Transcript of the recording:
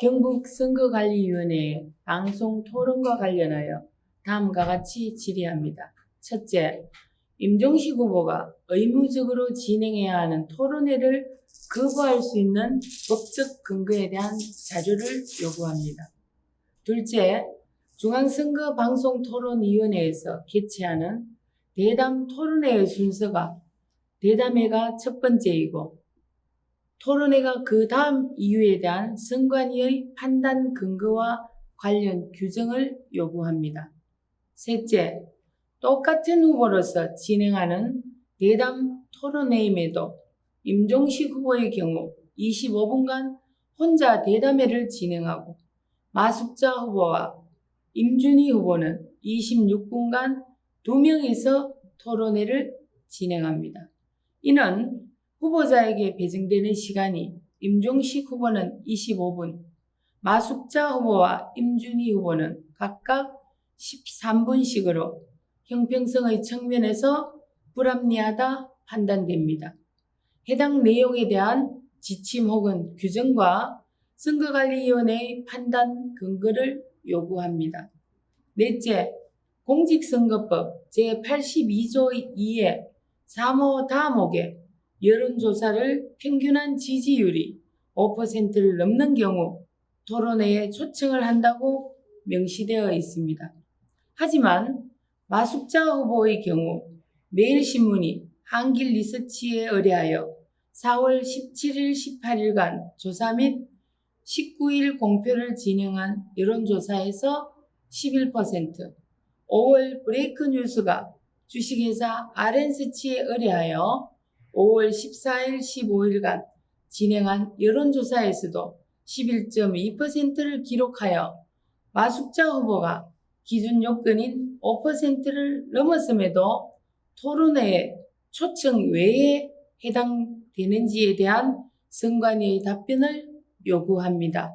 경북 선거관리위원회 방송 토론과 관련하여 다음과 같이 질의합니다. 첫째, 임종식 후보가 의무적으로 진행해야 하는 토론회를 거부할 수 있는 법적 근거에 대한 자료를 요구합니다. 둘째, 중앙선거방송토론위원회에서 개최하는 대담 토론회의 순서가 대담회가 첫 번째이고 토론회가 그 다음 이유에 대한 선관위의 판단 근거와 관련 규정을 요구합니다. 셋째, 똑같은 후보로서 진행하는 대담 토론회임에도 임종식 후보의 경우 25분간 혼자 대담회를 진행하고 마숙자 후보와 임준희 후보는 26분간 두 명이서 토론회를 진행합니다. 이는 후보자에게 배정되는 시간이 임종식 후보는 25분, 마숙자 후보와 임준희 후보는 각각 13분씩으로 형평성의 측면에서 불합리하다 판단됩니다. 해당 내용에 대한 지침 혹은 규정과 선거관리위원회의 판단 근거를 요구합니다. 넷째, 공직선거법 제82조 2의 3호 다목에 여론조사를 평균한 지지율이 5%를 넘는 경우 토론회에 초청을 한다고 명시되어 있습니다. 하지만 마숙자 후보의 경우 매일신문이 한길 리서치에 의뢰하여 4월 17일, 18일간 조사 및 19일 공표를 진행한 여론조사에서 11%, 5월 브레이크 뉴스가 주식회사 RN서치에 의뢰하여 5월 14일, 15일간 진행한 여론조사에서도 11.2%를 기록하여 마숙자 후보가 기준 요건인 5%를 넘었음에도 토론회에 초청 외에 해당되는지에 대한 선관위의 답변을 요구합니다.